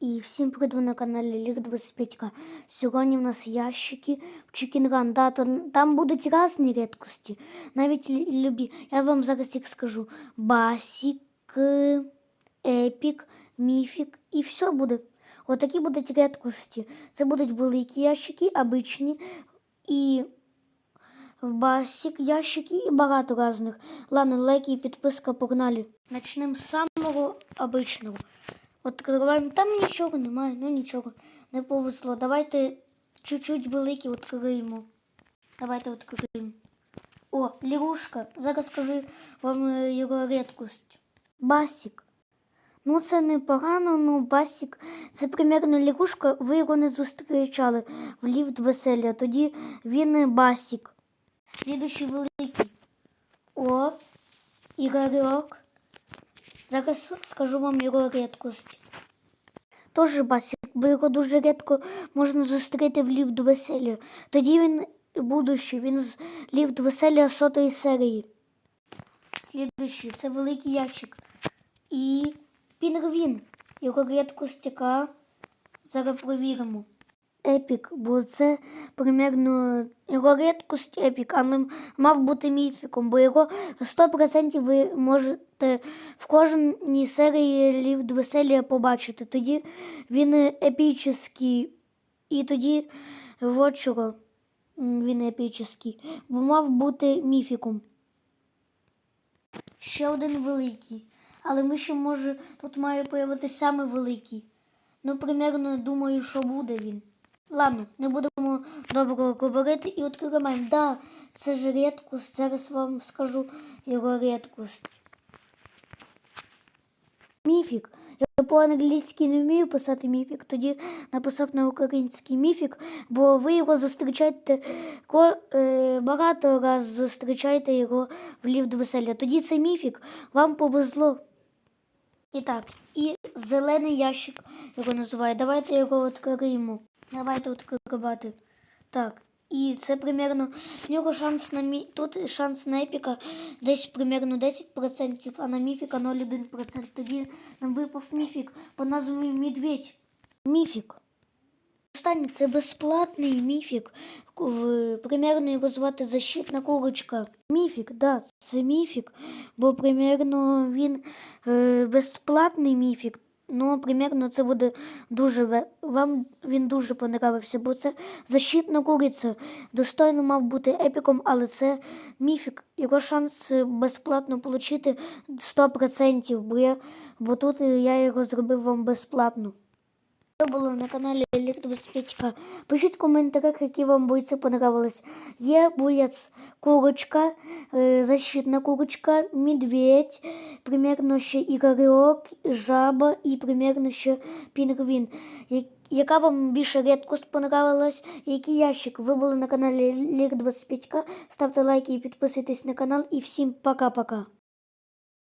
І всім привіт ви на каналі Лік 25К. Сьогодні в нас ящики в Чікінгран. Да, то там будуть різні рідкості, навіть лю- любі. Я вам зараз їх скажу. Басік, е, епік, міфік і все буде. Отакі будуть рідкості. Це будуть великі ящики, обичні і басік ящики і багато різних. Ладно, лайки і підписка погнали. Начнемо з самого обичного. Откриваємо. Там нічого немає, ну нічого. Не повезло. Давайте чуть-чуть великі відкриємо. Давайте відкриємо. О, лягушка. Зараз скажу вам його рідкость. Басік. Ну, це непогано, ну басік. Це примерно лягушка, ви його не зустрічали в ліфт веселля. Тоді він басік. Слідуючий великий. О, Ігорьок. Зараз скажу вам його рідкость. Тож басік, бо його дуже рідко можна зустріти в ліфт веселля. Тоді він будущий, він з ліфт веселля сотої серії. Слідуючий це великий ящик. І пінгвін. Його рідкость яка. Зараз провіримо. Епік, бо це примерно його рідкость епік, але мав бути міфіком, бо його 100% ви можете в кожній серії ліфт веселія побачити. Тоді він епічний. І тоді м, він епічний, бо мав бути міфіком. Ще один великий. Але ми ще може тут має появитися саме великий. Ну, примерно, думаю, що буде він. Ладно, не будемо довго говорити і відкриваємо. Да, це ж рідкость. Зараз вам скажу його рідкость. Міфік. Я по-англійськи не вмію писати міфік, тоді написав на український міфік, бо ви його зустрічаєте е, багато раз зустрічаєте його в ліфт веселля. Тоді це міфік, вам повезло. І так, і зелений ящик його називають. Давайте його відкриємо. Давайте відкривати. Так. І це примерно в нього шанс на мі... тут шанс на епіка десь примерно 10%, а на міфіка 0,1%. Тоді нам випав міфік по назві Медведь. Міфік. Останній це безплатний міфік. Примерно його звати защитна курочка. Міфік, да, це міфік, бо примерно він е, безплатний міфік. Ну, примерно це буде дуже вам він дуже понравився, бо це защитна куриця. Достойно мав бути епіком, але це міфік. Його шанс безплатно отримати 100%, бо, я, бо тут я його зробив вам безплатно. Це було на каналі Електробезпечка. Пишіть в коментарях, які вам бойці понравились. Є боєць курочка, е, защитна курочка, медведь, примерно ще ігорьок, жаба і примерно ще пінгвін. Яка вам більше рідкость понравилась? Який ящик? Ви були на каналі 25К. Ставте лайки і підписуйтесь на канал. І всім пока-пока.